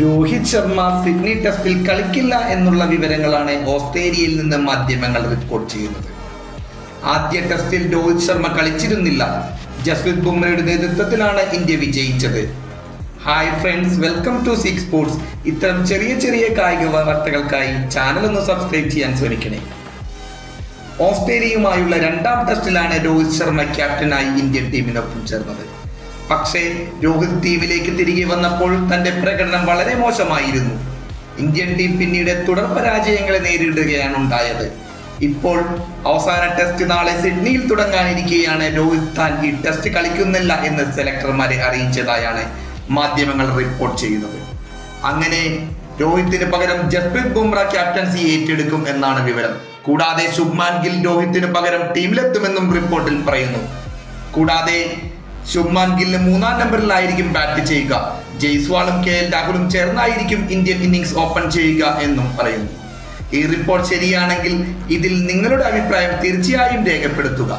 Rohit Sharma Sydney ടെസ്റ്റിൽ കളിക്കില്ല എന്നുള്ള വിവരങ്ങളാണ് ഓസ്ട്രേലിയയിൽ നിന്ന് മാധ്യമങ്ങൾ റിപ്പോർട്ട് ചെയ്യുന്നത്. ആദ്യ ടെസ്റ്റിൽ രോഹിത് ശർമ്മ കളിച്ചിരുന്നില്ല. ജസ്പ്രീത് ബുംറയുടെ നേതൃത്വത്തിലാണ് ഇന്ത്യ വിജയിച്ചത്. Hi friends welcome to six sports ഇത്തരം ചെറിയ ചെറിയ കായിക വാർത്തകൾക്കായി ചാനൽ ഒന്ന് സബ്സ്ക്രൈബ് ചെയ്യാൻ ശ്രമിക്കണേ. ഓസ്ട്രേലിയയുമായുള്ള രണ്ടാം ടെസ്റ്റിലാണ് രോഹിത് ശർമ്മ ക്യാപ്റ്റനായി ഇന്ത്യൻ ടീമിനൊപ്പം ചേർന്നത്. പക്ഷേ രോഹിത് ടീമിലേക്ക് തിരികെ വന്നപ്പോൾ തന്റെ പ്രകടനം വളരെ മോശമായിരുന്നു. ഇന്ത്യൻ ടീം പിന്നീട് തുടർ പരാജയങ്ങളെ നേരിടുകയാണ് ഉണ്ടായത്. ഇപ്പോൾ അവസാന ടെസ്റ്റ് നാളെ സിഡ്നിയിൽ തുടങ്ങാനിരിക്കെയാണ് രോഹിത് താൻ ഈ ടെസ്റ്റ് കളിക്കുന്നില്ല എന്ന് സെലക്ടർമാരെ അറിയിച്ചതായാണ് മാധ്യമങ്ങൾ റിപ്പോർട്ട് ചെയ്യുന്നത്. അങ്ങനെ രോഹിത്തിന് പകരം ജസ്പ്രീത് ബുംറ ക്യാപ്റ്റൻസി ഏറ്റെടുക്കും എന്നാണ് വിവരം. കൂടാതെ ശുഭ്മാൻ ഗിൽ രോഹിത്തിന് പകരം ടീമിലെത്തുമെന്നും റിപ്പോർട്ടിൽ പറയുന്നു. കൂടാതെ ശുഭ്മാൻ ഗില്ല് മൂന്നാം നമ്പറിലായിരിക്കും ബാറ്റ് ചെയ്യുക. ജയ്സ്വാളും കെ എൽ രാഹുലും ചേർന്നായിരിക്കും ഇന്ത്യൻ ഇന്നിംഗ്സ് ഓപ്പൺ ചെയ്യുക എന്നും പറയുന്നു. ഈ റിപ്പോർട്ട് ശരിയാണെങ്കിൽ ഇതിൽ നിങ്ങളുടെ അഭിപ്രായം തീർച്ചയായും രേഖപ്പെടുത്തുക.